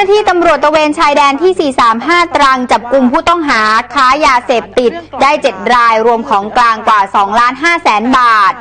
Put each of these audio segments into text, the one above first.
าวถึงเจ้าหน้าที่ตำรวจตระเวนชายแดนที่ 435 ตรังจับกลุ่มผู้ต้องหาค้ายาเสพติดได้ 7 รายรวมของกลางกว่า2ล้าน5แสนบาท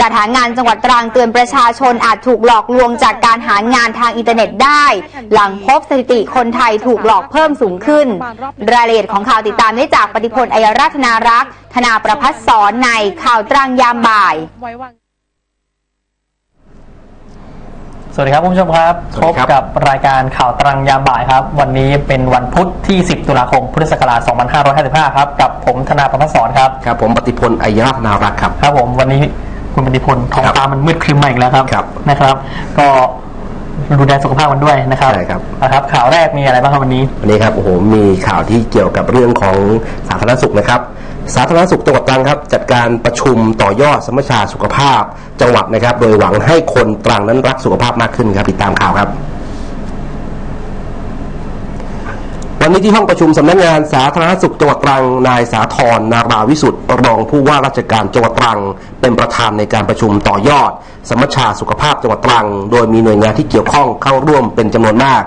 จัดหางานจังหวัดตรังเตือนประชาชนอาจถูกหลอกลวงจากการหางานทางอินเทอร์เน็ตได้ หลังพบสถิติคนไทยถูกหลอกเพิ่มสูงขึ้น รายละเอียดของข่าวติดตามได้จากปฏิพลอัยราธนารักษ์ธนาประพัฒสอนในข่าวตรังยามบ่าย ไว้วาง สวัสดีครับคุณผู้ชมครับสพวับสดีครับ กับรายการข่าวตรังยามบ่ายครับ วันนี้เป็นวันพุธที่ 10 ตุลาคมพุทธศักราช 2555 ครับ กับผมธนาประพัฒสอนครับ ครับผมปฏิพลอัยราธนารักษ์ครับ ครับผมวันนี้คุณปฏิพลท้องครับฟ้ามันมืดครึ้มมาอีกแล้วครับครับนะครับ ก็ดูแลสุขภาพกันด้วยนะครับใช่ครับ นะครับ ข่าวแรกมีอะไรบ้างครับวันนี้ วันนี้ครับโอ้โหมีข่าวที่เกี่ยวกับเรื่องของสาธารณสุขนะครับ สาธารณสุขจังหวัดตรังครับ จัดการประชุมต่อยอดสมรชชาสุขภาพจังหวัดนะครับ โดยหวังให้คนตรังนั้นรักสุขภาพมากขึ้นครับติดตามข่าวครับ วันนี้ที่ห้องประชุมสำนักงานสาธารณสุขจังหวัดตรังนายสาธรนาราวิสุทธิ์รองผู้ว่าราชการจังหวัดตรัง เป็นประธานในการประชุมต่อยอด สมรชาสุขภาพจังหวัดตรัง โดยมีหน่วยงานที่เกี่ยวข้องเข้าร่วมเป็นจำนวนมาก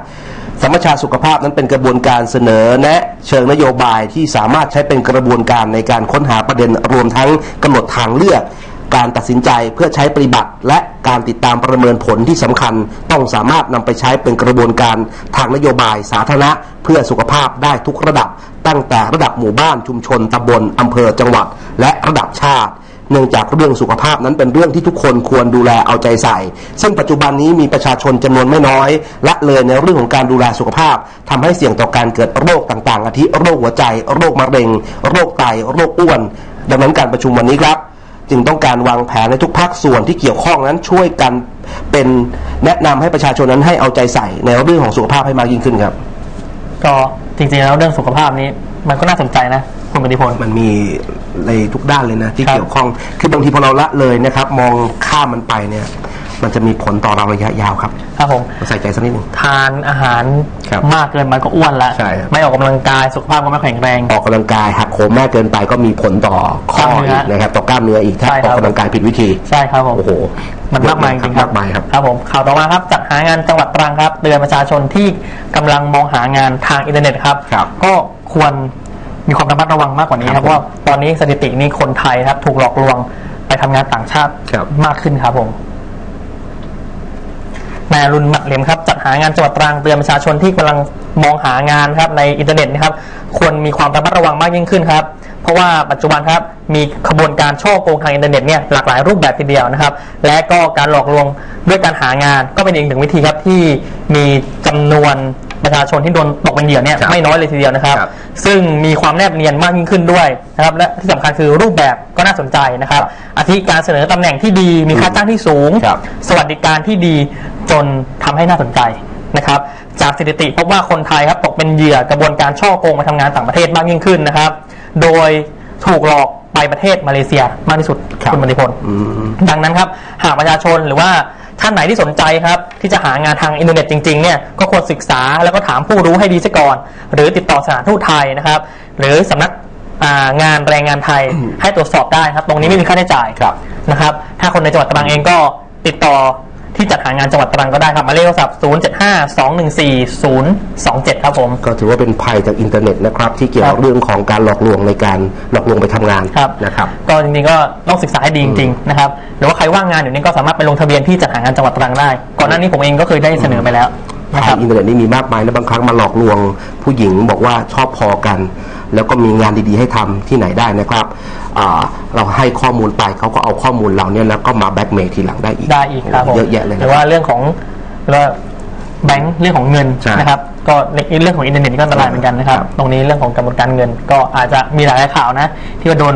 สมรชาสุขภาพนั้นเป็นกระบวนการเสนอแนะเชิงนโยบายที่สามารถใช้เป็นกระบวนการในการค้นหาประเด็นรวมทั้งกำหนดทางเลือก การตัดสินใจเพื่อใช้ปฏิบัติ และการติดตามประเมินผลที่สำคัญ ต้องสามารถนำไปใช้เป็นกระบวนการทางนโยบายสาธารณะ เพื่อสุขภาพได้ทุกระดับ ตั้งแต่ระดับหมู่บ้านชุมชนตำบลอำเภอจังหวัด และระดับชาติ เนื่องจากเรื่องสุขภาพนั้นเป็นเรื่องที่ทุกคนควรดูแลเอาใจใส่ ซึ่งปัจจุบันนี้มีประชาชนจำนวนไม่น้อยละเลยในเรื่องของการดูแลสุขภาพทำให้เสี่ยงต่อการเกิดโรคต่างๆ อาทิโรคหัวใจ โรคมะเร็ง โรคไต โรคอ้วน ดังนั้นการประชุมวันนี้ครับจึงต้องการวางแผนในทุกภาคส่วนที่เกี่ยวข้องนั้นช่วยกันเป็นแนะนำให้ประชาชนนั้นให้เอาใจใส่ในเรื่องของสุขภาพให้มากยิ่งขึ้นครับ ก็จริงๆแล้วเรื่องสุขภาพนี้มันก็น่าสนใจนะคุณปฏิพล มันมีในทุกด้านเลยนะ ที่ครับเกี่ยวข้อง คือบางทีพอเราละเลยนะครับ มองข้ามมันไปเนี่ย มันจะมีผลต่อเราระยะยาวครับ ครับผมใส่ใจสักนิดหนึ่ง ทานอาหารครับมากเกินไปก็อ้วนละใช่ครับ ไม่ออกกำลังกายสุขภาพก็ไม่แข็งแรง ออกกำลังกายหักโหมมากเกินไปก็มีผลต่อข้อกล้ามเนื้ออีกนะครับต่อกล้ามเนื้ออีกถ้าใช่อครัอบ กกำลังกายผิดวิธีใช่ครับผม โอ้โหมันมากมายจริงๆครับมากมายครับ ครับผมข่าวต่อมาครับจัดหางานจังหวัดตรังครับเตือนประชาชนที่กำลังมองหางานทางอินเทอร์เน็ตครับ ครับก็ควรมีความระมัดระวังมากกว่านี้คครัรับบเพราะว่าตอนนี้สถิตินี่คนไทยครับ ถูกหลอกลวงไปทำงานต่างชาติครับ มากขึ้นครับผม นายอรุณหมัดเหลี่ยมครับจัดหางานจังหวัดตรังเตือนประชาชนที่กำลังมองหางานครับในอินเทอร์เน็ตนะครับควรมีความระมัดระวังมากยิ่งขึ้นครับ เพราะว่าปัจจุบันครับมีขบวนการช่อโกงทางอินเทอร์เน็ตเนี่ยหลากหลายรูปแบบทีเดียวนะครับ และก็การหลอกลวงด้วยการหางานก็เป็นอีกหนึ่งวิธีครับที่มีจำนวนประชาชนที่โดนตกเป็นเหยื่อเนี่ยครับไม่น้อยเลยทีเดียวนะครับครับ ซึ่งมีความแนบเนียนมากยิ่งขึ้นด้วยนะครับและที่สำคัญคือรูปแบบก็น่าสนใจนะครับ อาทิการเสนอตำแหน่งที่ดีมีค่าจ้างที่สูงครับสวัสดิการที่ดีจนทำให้น่าสนใจนะครับจากสถิติพบว่าคนไทยครับตกเป็นเหยื่อกระบวนการช่อโกงมาทำงานต่างประเทศมากยิ่งขึ้นนะครับ โดยถูกหลอกไปประเทศมาเลเซียมากที่สุดครับคุณบริพลอืมดังนั้นครับหากประชาชนหรือว่า ท่านไหนที่สนใจครับที่จะหางานทางอินเทอร์เน็ตจริงๆเนี่ยก็ควรศึกษาแล้วก็ถามผู้รู้ให้ดีซะก่อน หรือติดต่อสถานทูตไทยนะครับ หรือสำนักอ่างานแรงงานไทยให้ตรวจสอบได้ครับ ตรงนี้ไม่มีค่าใช้จ่ายครับนะครับ ถ้าคนในจังหวัดตรังเองก็ติดต่อ ที่จัดหางานจังหวัดตรังก็ได้ครับหมายเลขโทรศัพท์ 0 7 5 2 1 4 0 2 7 ครับผม ก็ถือว่าเป็นภัยจากอินเทอร์เน็ตนะครับ ที่เกี่ยวครักับบเรื่องของการหลอกลวงในการหลอกลวงไปทำงานครับ นะครับ ก็จริงๆก็ต้องศึกษาให้ดีจริงๆนะครับหรือว่าใครว่างงานอยู่นี่ก็สามารถไปลงทะเบียนที่จัดหางานจังหวัดตรังได้ ก่อนหน้านี้ผมเองก็เคยได้เสนอไปแล้วนะคทารังบอินเทอร์เน็ตนี่มีมากมายนะบางครั้งมาหลอกลวงผู้หญิงบอกว่าชอบพอกัน แล้วก็มีงานดีๆ ให้ทำที่ไหนได้นะครับอ่าเราให้ข้อมูลไปเขาก็เอาข้อมูลเราเนี่ยแล้วก็มาแบ็กเมย์ทีหลังได้อีกได้อีกครับผมเยอะแยะเลยหนะรือว่าเรื่องของหรือว่าแบงค์เรื่องของเงินใช่นะครับก็ในเรื่องของอินเทอร์เน็ตนี่ก็อันตรายเหมือนกันนะครับครับ ตรงนี้เรื่องของกระบวนการเงิน ก็อาจจะมีหลายข่าวนะ ที่ว่าโดน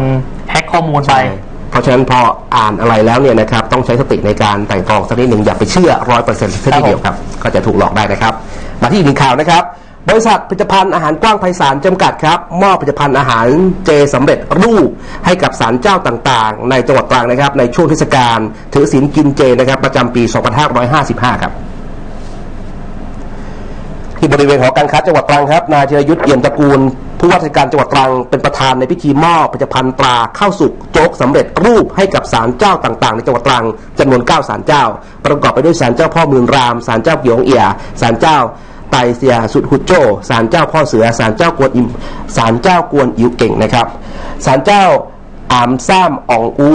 แฮ็กข้อมูลไปใช่เพราะฉะนั้นพออ่านอะไรแล้วเนี่ยนะครับต้องใช้สติในการไต่ตรองสักนิดหนึ่งอย่าไปเชื่อร้อยเปอร์เซ็นต์ทีเดียวครับ ก็จะถูกหลอกได้นะครับ มาที่อีกหนึ่งข่าวนะครับ บริษัทผลิตภัณฑ์อาหารกว้างไพศาลจำกัดครับ มอบผลิตภัณฑ์อาหารเจสำเร็จรูปให้กับศาลเจ้าต่างๆ ในจังหวัดตรังนะครับ ในช่วงเทศกาลถือศีลกินเจนะครับ ประจำปี 2555 ครับที่บริเวณหอการค้าจังหวัดตรังครับนายธีรยุทธ์เอี่ยมตระกูลผู้ว่าราชการจังหวัดตรังเป็นประธานในพิธีมอบผลิตภัณฑ์ตราข้าวสุกโจ๊กสำเร็จรูปให้กับศาลเจ้าต่างๆ ในจังหวัดตรังจำนวน9ศาลเจ้า ประกอบไปด้วยศาลเจ้าพ่อเมืองรามศาลเจ้าเกียงเอียศาลเจ้า ไตเสียสุดฮุโจศาลเจ้าพ่อเสือศาลเจ้ากวนอิมศาลเจ้ากวนอิวเก่งนะครับศาลเจ้าอามซ้ำอ่องอู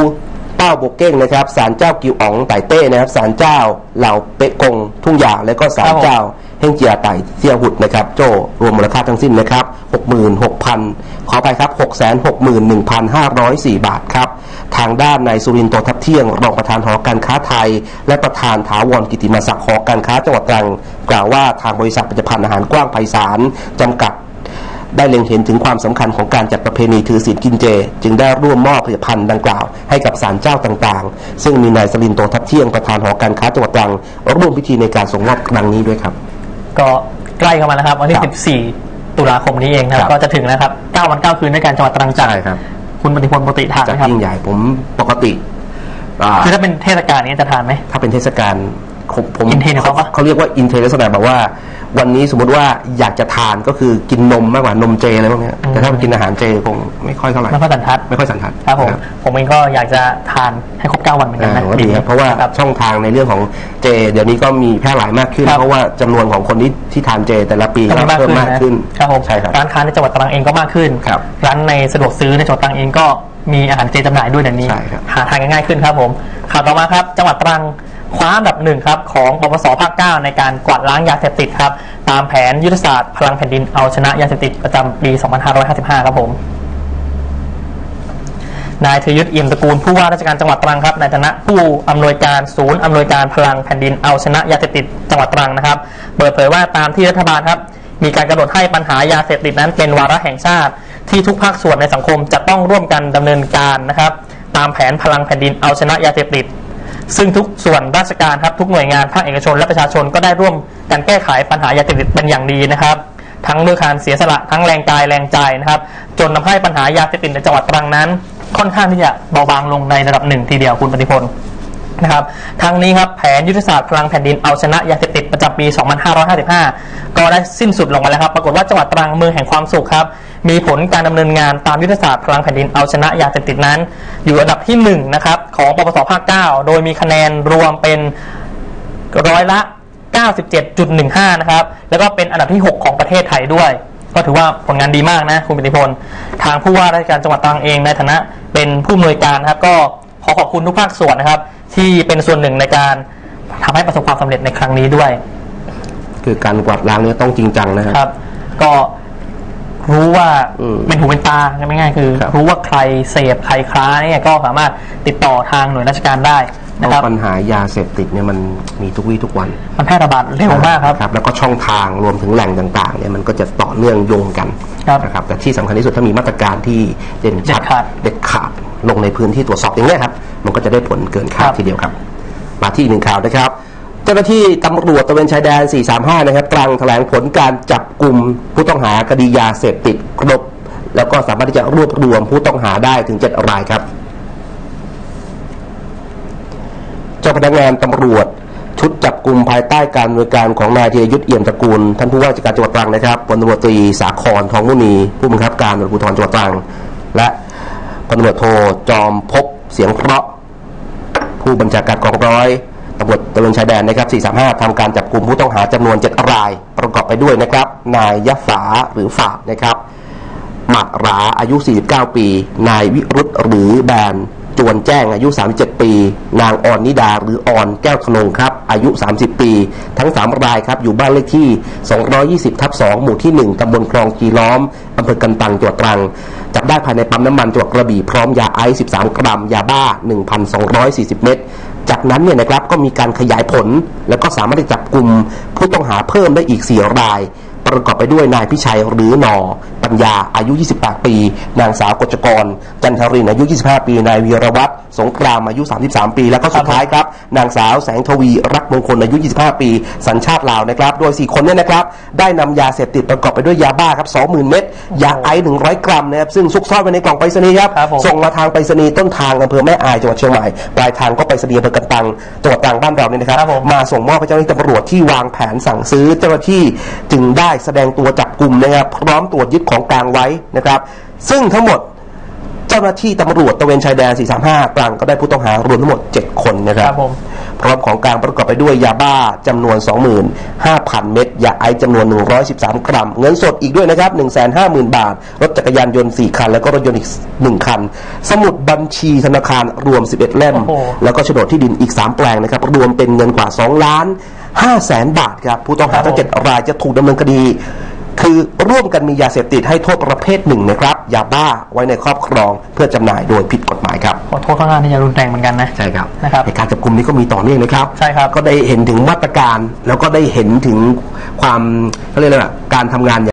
เป้าโบกเก้งนะครับศาลเจ้ากิวอ๋องไต่เต้นะครับศาลเจ้าเหล่าเปะกงทุ่งยาและก็ศาลเจ้าเฮงเจียไต่เสียหุดนะครับ โจรวมมูลค่าทั้งสิ้นนะครับ66,000 ขอไปครับ 661,504 บาทครับ ทางด้านนายสุรินทร์โตทับเที่ยง รองประธานหอการค้าไทย และประธานถาวรกิติมาศักดิ์หอการค้าจังหวัดตรัง กล่าวว่าทางบริษัทผลิตภัณฑ์อาหารกว้างไพศาลจำกัด ได้เล็งเห็นถึงความสำคัญของการจัดประเพณีถือศีลกินเจ จึงได้ร่วมมอบผลิตภัณฑ์ดังกล่าวให้กับศาลเจ้าต่างๆ ซึ่งมีนายสลินโตทับเที่ยงประธานหอการค้าจังหวัดตรังร่วมพิธีในการส่งมอบครั้งนี้ด้วยครับ ก็ใกล้เข้ามาแล้วครับวันที่ครับ14 ตุลาคมนี้เองนะคครัรับบก็จะถึงแล้วครับ9วัน9คืนในการจังหวัดตรังจัดใช่ครับคุณปฏิพลปกติทานจัดไหมครับยิ่งใหญ่ผมปกติอ่าคือถ้าเป็นเทศกาลนี้จะทานไหมถ้าเป็นเทศกาลผมผมอินเทรนด์เขาปะเขาเรียกว่าอินเทรนลักษณะแบบว่า วันนี้สมมติว่าอยากจะทานก็คือกินนมมากกว่านมเจอะไรพวกเนี้ยแต่ถ้าไปกินอาหารเจคงไม่ค่อยเท่าไหร่ไม่ค่อยสันทัดไม่ค่อยสันทัดครับผมนะผมเองก็อยากจะทานให้ครบ9วันเหมือนกันอ่านะก็ดีครับเพราะว่าครับช่องทางในเรื่องของเจ เดี๋ยวนี้ก็มีแพร่หลายมากขึ้นครับเพราะว่าจำนวนของคนที่ที่ทานเจ แต่ละปีก็ก็มีมากเพิ่มขึ้นมากนะขึ้นครับผมใช่ครับร้านค้าในจังหวัดตรังเองก็มากขึ้นครับร้านในสะดวกซื้อในจังหวัดตรังเองก็มีอาหารเจจำหน่ายด้วยเดี๋ยวนี้ใช่ครับหาทานง่ายๆขึ้นครับผมข่าวต่อมาครับจังหวัดตรัง คว้าอันดับหนึ่งครับของปปสภาคเก้าในการกวาดล้างยาเสพติดครับตามแผนยุทธศาสตร์พลังแผ่นดินเอาชนะยาเสพติดประจำปี 2555 ครับผมนายธยุทธเอี่ยมตระกูลผู้ว่าราชการจังหวัดตรังครับในฐานะผู้อำนวยการศูนย์อำนวยการพลังแผ่นดินเอาชนะยาเสพติดจังหวัดตรังนะครับเปิดเผยว่าตามที่รัฐบาลครับ มีการกำหนดให้ปัญหายาเสพติดนั้นเป็นวาระแห่งชาติ ที่ทุกภาคส่วนในสังคมจะต้องร่วมกันดำเนินการนะครับ ตามแผนพลังแผ่นดินเอาชนะยาเสพติด ซึ่งทุกส่วนราชการครับทุกหน่วยงานภาคเอกชนและประชาชนก็ได้ร่วมกันแก้ไขปัญหายาเสพติดเป็นอย่างดีนะครับ ทั้งด้วยการเสียสละทั้งแรงกายแรงใจนะครับ จนทำให้ปัญหายาเสพติดในจังหวัดตรังนั้น ค่อนข้างที่จะเบาบางลงในระดับหนึ่งทีเดียวคุณปฏิพล นะครับทั้งนี้ครับแผนยุทธศาสตร์พลังแผ่นดินเอาชนะยาเสพติดประจำปี 2555 ก็ได้สิ้นสุดลงมาแล้วครับ ปรากฏว่าจังหวัดตรังเมืองแห่งความสุขครับ มีผลการดำเนินงานตามยุทธศาสตร์พลังแผ่นดินเอาชนะยาเสพติดนั้น อยู่อันดับที่หนึ่งนะครับของปปสภาค 9 โดยมีคะแนนรวมเป็นร้อยละ 97.15 นะครับ แล้วก็เป็นอันดับที่ 6 ของประเทศไทยด้วย ก็ถือว่าผลงานดีมากนะคุณปิติพล ทางผู้ว่าราชการจังหวัดตรังเองในฐานะ เป็นผู้อำนวยการนะครับก็ขอขอบคุณทุกภาคส่วนนะครับ ที่เป็นส่วนหนึ่งในการทำให้ประสบความสำเร็จในครั้งนี้ด้วย คือการกวาดล้างเนี่ยต้องจริงจังนะครับครับก็รู้ว่าอืมเป็นหูเป็นตาง่ายๆคือครับรู้ว่าใครเสพใครค้าเนี่ยก็สามารถติดต่อทางหน่วยราชการได้ นะเพครับราะปัญหายาเสพติดเนี่ยมันมีทุกวี่ทุกวันมันแพร่ระบาดเร็วมากครับครับ แล้วก็ช่องทางรวมถึงแหล่งต่างๆเนี่ยมันก็จะต่อเนื่องโยงกันครับนะครับแต่ที่สำคัญที่สุดถ้ามีมาตรการที่เด่นชัดเด็ดขาดเด็ดขาดลงในพื้นที่ตรวจสอบอย่างนี้ยครับมันก็จะได้ผลเกินคาดครับ ทีเดียวครับ มาที่อีกหนึ่งข่าวนะครับ เจ้าหน้าที่ตำรวจตระเวนชายแดน 435 นะครับ ตรังแถลงผลการจับกลุ่มผู้ต้องหาคดียาเสพติดครบ แล้วก็สามารถที่จะรวบรวมผู้ต้องหาได้ถึง 7 รายครับ เจ้าพนักงานตำรวจ ชุดจับกลุ่มภายใต้การดำเนินการของนายธีรยุทธ์เอี่ยมตระกูล ท่านผู้ว่าราชการจังหวัดตรังนะครับพลตำรวจตรีสาครทองมุนี ผู้บังคับการตำรวจภูธรจังหวัดตรัง และพลตำรวจโทจอมภพเสียงเพราะ ผู้บัญชาการกองร้อยตำรวจตระเวนชายแดนนะครับ 435 ทำการจับกลุ่มผู้ต้องหาจำนวน 7 ราย ประกอบไปด้วยนะครับ นายยะฝาหรือฝาดนะครับหมัดราอายุ 49 ปี นายวิรุธหรือแบน จวนแจ้งอายุ 37 ปี นางออนนิดาหรือออนแก้วธนงครับ อายุ 30 ปี ทั้ง 3 รายครับ อยู่บ้านเลขที่ 220 ทับ 2 หมู่ที่ 1 ตำบลคลองจีล้อม อำเภอกันตัง จังหวัดตรัง จับได้ภายในปั๊มน้ำมันจังหวัดกระบี่ พร้อมยาไอซ์ 13 กรัม ยาบ้า 1,240 เม็ดจากนั้นเนี่ยนะครับก็มีการขยายผล แล้วก็สามารถจับกลุ่มผู้ต้องหาเพิ่มได้อีก 4 ราย ประกอบไปด้วยนายพิชัยหรือหนอ ปัญญาอายุ 28 ปี นางสาวกจกร จันทรินอายุ 25 ปี นายวีรวัตรสงกรามอายุ 33 ปี แล้วก็สุดท้ายครับ นางสาวแสงทวีรักมงคลอายุ 25 ปี สัญชาติลาวนะครับ โดย 4 คนเนี่ยนะครับ ได้นำยาเสพติดประกอบไปด้วยยาบ้าครับ 20,000 เม็ดยาไอซ์100 กรัมนะครับซึ่งซุกซ่อนไว้ในกล่องไปรษณีย์ครับครับผมส่งมาทางไปรษณีย์ต้นทางอำเภอแม่อายจังหวัดเชียงใหม่ปลายทางก็ไปรษณีย์อำเภอกันตังจังหวัดตรังบ้านเราเนี่ยนะครับครับผมมาส่งมอบให้เจ้าหน้าที่ตำรวจที่วางแผนสั่งซื้อเจ้าหน้าที่จึงได้แสดงตัวจับกลุ่มนะครับพร้อมตรวจยึดของกลางไว้นะครับ ซึ่งทั้งหมดเจ้าหน้าที่ตำรวจตระเวนชายแดน 435ตรังก็ได้ผู้ต้องหารวมทั้งหมด 7 คนนะครัครับบผมพร้อมของกลางประกอบไปด้วยยาบ้าจำนวน 25,000 เม็ดยาไอซ์จำนวน 113 กรัม เงินสดอีกด้วยนะครับ 150,000 บาท รถจักรยานยนต์ 4 คัน แล้วก็รถยนต์อีก 1 คัน สมุดบัญชีธนาคารรวม 11 เล่มโอ้โหแล้วก็โฉนดที่ดินอีก 3 แปลงนะครับ รวมเป็นเงินกว่า 2 ล้าน 5แสนบาทครับผู้ต้องหาทั้ง7รายจะถูกดำเนินคดี คือร่วมกันมียาเสพติดให้โทษประเภทหนึ่งนะครับยาบ้าไว้ในครอบครองเพื่อจำหน่ายโดยผิดกฎหมายครับขอโทษข้างหน้าที่จะรุนแรงเหมือนกันนะ ใช่ครับนะครับในการจับกลุ่มนี้ก็มีต่อเนื่องนะครับ ใช่ครับ ก็ได้เห็นถึงมาตรการแล้วก็ได้เห็นถึงความเขาเรียกอะไรนะการทำงาน